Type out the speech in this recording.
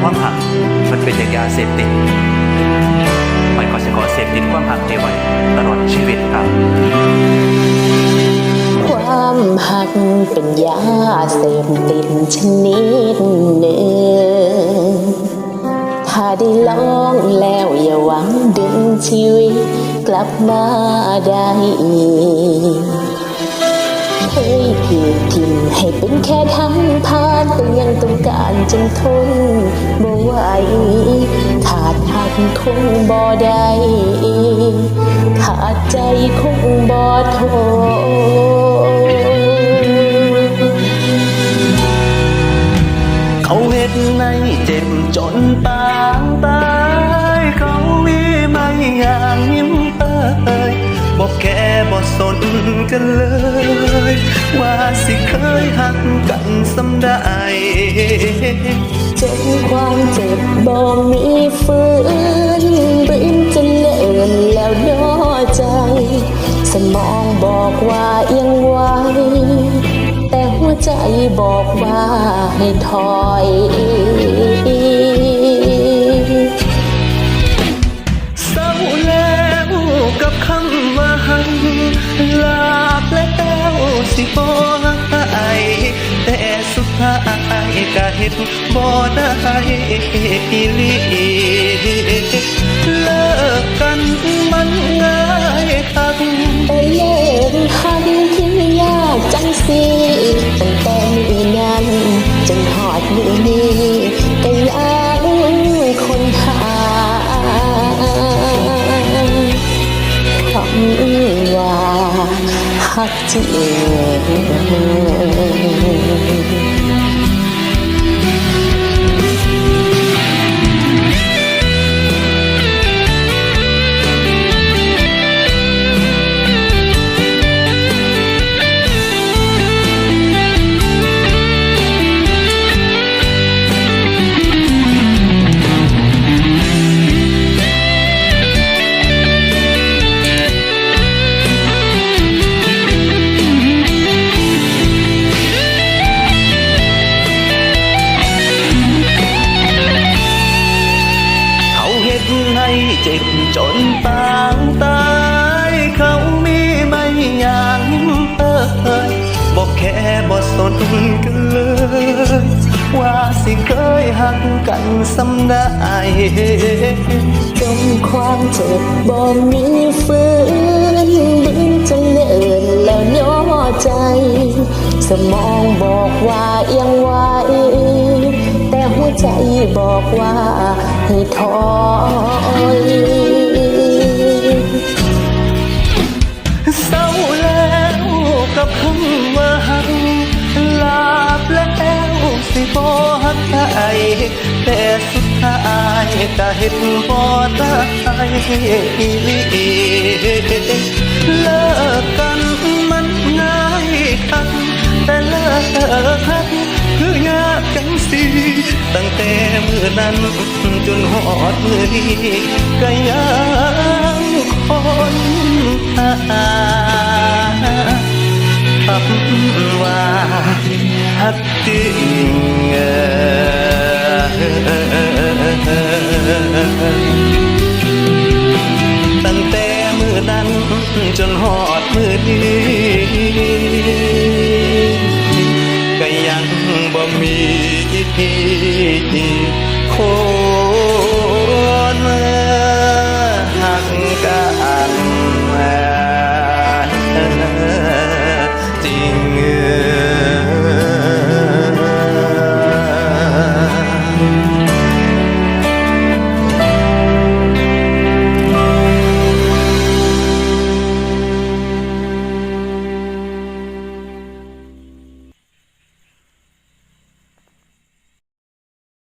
ความหักมันเป็นยาเสพติดไปก็จะขอเสพติดความหักเทไว้ตลอดชีวิตครับ ความหักเป็นยาเสพติดชนิดหนึ่ง ถ้าได้ลองแล้วอย่าหวังดึงชีวิตกลับมาได้อีก เคยถูกทิมให้เป็นแค่ทางผ่านแต่ยังต้องการจนทนบ่ไหวขาดหักคงบ่ได้ขาดใจคงบ่ทนเขาเห็ดในเจ็บจนปางตายเขามีไม่อย่างยิ้มเอ่ยบอกแค่บอกสนกันเลย ว่าสิเคยหักกันสำได้จนความเจ็บบ่มีฟื้นบืนจนเลินแล้วน้อใจ สมองบอกว่ายังไหวแต่หัวใจบอกว่าให้ถอย เห็นบ่ได้อีลีเลิกกันมันง่ายคักแต่เลิกหันที่ยากจังสิตั้งแต่มือนั้นจนหอดมือนี้ก็ยังคนหาคำว่าหักจริง เจ็บจนปางตายเขามีไม่อย่างเอ่ยบอกแค่บอสนกันเลย ว่าสิเคยหักกันสำได้จนความเจ็บบ่มีฟื้นดึงจนเลินแล้วน้อใจ สมองบอกว่ายังไหว หัวใจบอกว่าให้ถอยเศร้าแล้วกับคำว่าหักลาบแล้วสิบอหักไอแต่สุดท้ายก็เห็นบ่ได้อีหลี นั้น จนหอดมือนี้ก็ยังคนหาคำว่าฮักจริงตั้งแต่มือนั้น จนหอดมือนี้ก็ยังบ่มี Oh.